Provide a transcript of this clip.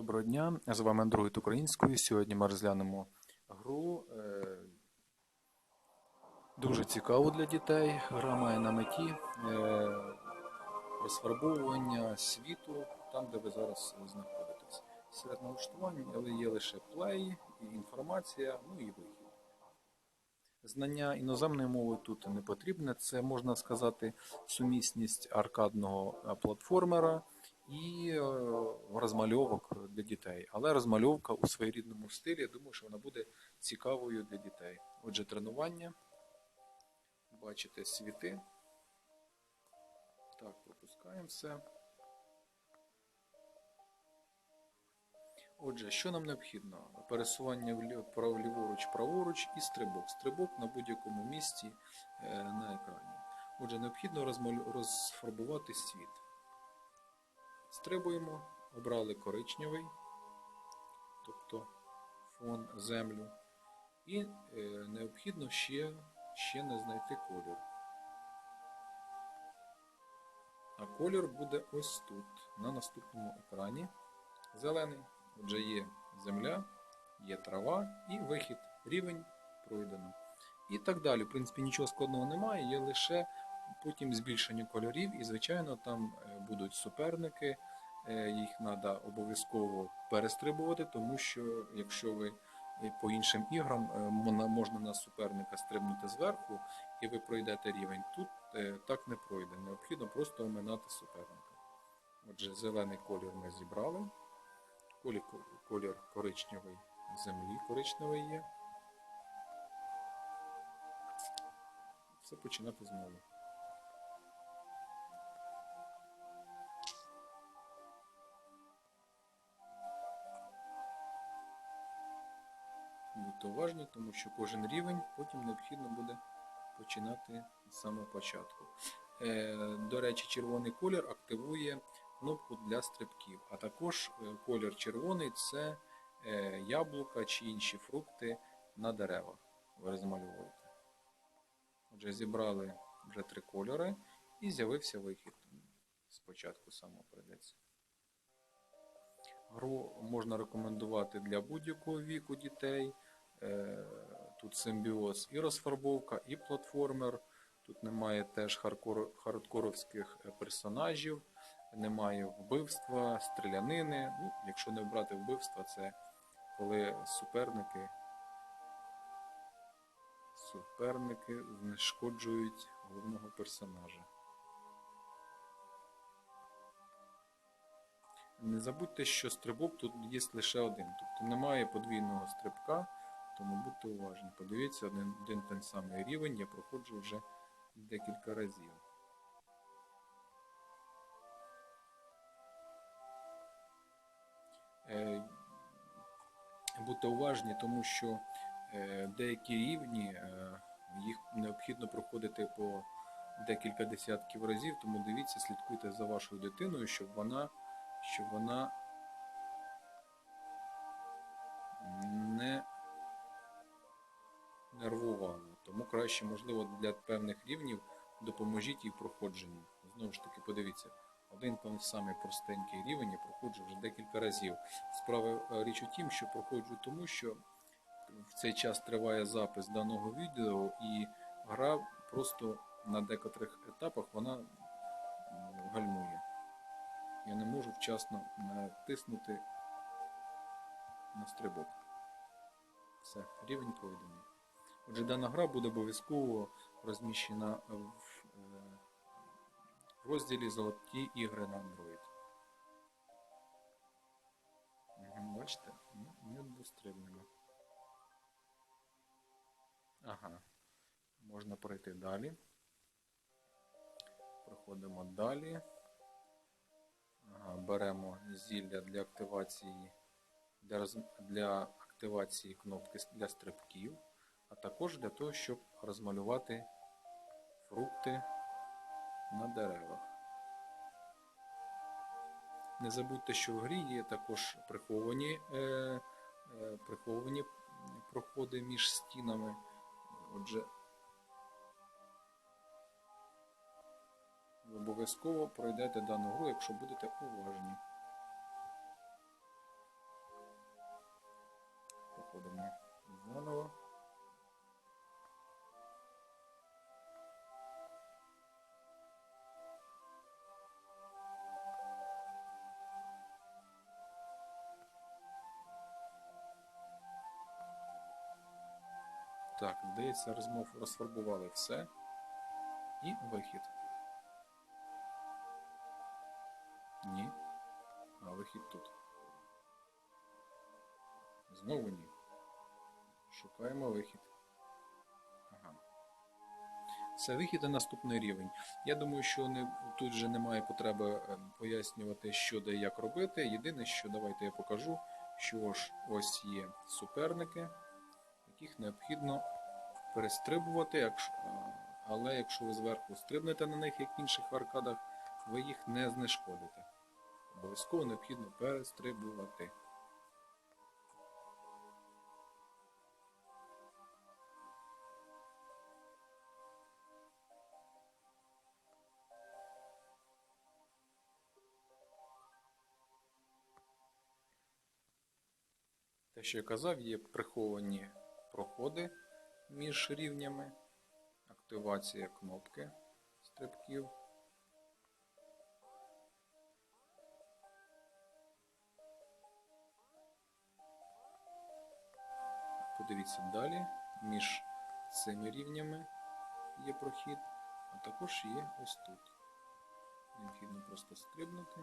Доброго дня, з вами Android українською. Сьогодні ми розглянемо гру. е, Дуже цікаву для дітей. Гра має на меті е, розфарбовування світу там, де ви зараз знаходитесь. Серед налаштувань але є лише плей, інформація, ну і вихід. Знання іноземної мови тут не потрібне. Це можна сказати сумісність аркадного е, платформера і е, розмальовок для дітей. Але розмальовка у своєрідному стилі, я думаю, що вона буде цікавою для дітей. Отже, тренування. Бачите світи. Так, пропускаємо все. Отже, що нам необхідно? Пересування ліворуч, праворуч і стрибок. Стрибок на будь-якому місці е, на екрані. Отже, необхідно розфарбувати світ. Стрибуємо, обрали коричневий, тобто фон землю. І е, необхідно ще, ще не знайти колір. А колір буде ось тут, на наступному екрані. Зелений. Отже, є земля, є трава і вихід. Рівень пройдено. І так далі. В принципі, нічого складного немає, є лише потім збільшення кольорів, і, звичайно, там е, будуть суперники. Е, Їх треба обов'язково перестрибувати, тому що якщо ви е, по іншим іграм можна на суперника стрибнути зверху, і ви пройдете рівень. Тут так не пройде. Необхідно просто оминати суперника. Отже, зелений колір ми зібрали. Колір, колір коричневий землі коричневий є. Все починати знову. Будьте уважні, тому що кожен рівень потім необхідно буде починати з самого початку. Е, До речі, червоний колір активує кнопку для стрибків, а також е, колір червоний це е, яблука чи інші фрукти на деревах. Ви розмальовуєте. Отже, зібрали вже три кольори і з'явився вихід. Спочатку самого прийдеться. Гру можна рекомендувати для будь-якого віку дітей. Е, Тут симбіоз і розфарбовка, і платформер. Тут немає теж хардкор- хардкоровських е, персонажів, немає вбивства, стрілянини. Ну, якщо не брати вбивства, це коли суперники, суперники знешкоджують головного персонажа. Не забудьте, що стрибок тут є лише один. Тобто немає подвійного стрибка, тому будьте уважні. Подивіться, один, один той самий рівень я проходжу вже декілька разів. Е, Будьте уважні, тому що е, деякі рівні е, їх необхідно проходити по декілька десятків разів, тому дивіться, слідкуйте за вашою дитиною, щоб вона, щоб вона Тому краще, можливо, для певних рівнів допоможіть їй в проходженні. Знову ж таки, подивіться, один той самий простенький рівень я проходжу вже декілька разів. Справа е, річ у тім, що проходжу тому, що в цей час триває запис даного відео, і гра просто на декотрих етапах вона гальмує. Я не можу вчасно натиснути на стрибок. Все, рівень пройдений. Отже, дана гра буде обов'язково розміщена в е, розділі Золоті ігри на Android. Бачите? Ну, Ми. Ага. Можна пройти далі. Проходимо далі. Ага, беремо зілля для активації для, роз- для активації кнопки для стрибків, а також для того, щоб розмалювати фрукти на деревах. Не забудьте, що в грі є також приховані, е, е, приховані проходи між стінами. Отже, ви обов'язково пройдете дану гру, якщо будете уважні. Проходимо заново. Так, здається, розмов розфарбували все. І вихід. Ні. А вихід тут. Знову ні. Шукаємо вихід. Ага. Це вихід і наступний рівень. Я думаю, що не, тут вже немає потреби е, пояснювати, що де і як робити. Єдине, що давайте я покажу, що ж ось є суперники, яких необхідно перестрибувати, е, але якщо ви зверху стрибнете на них, як в інших аркадах, ви їх не знешкодите. Обов'язково необхідно перестрибувати. Те, що я казав, є приховані проходи між рівнями, активація кнопки стрибків. Подивіться далі, між цими рівнями є прохід, а також є ось тут. Необхідно просто стрибнути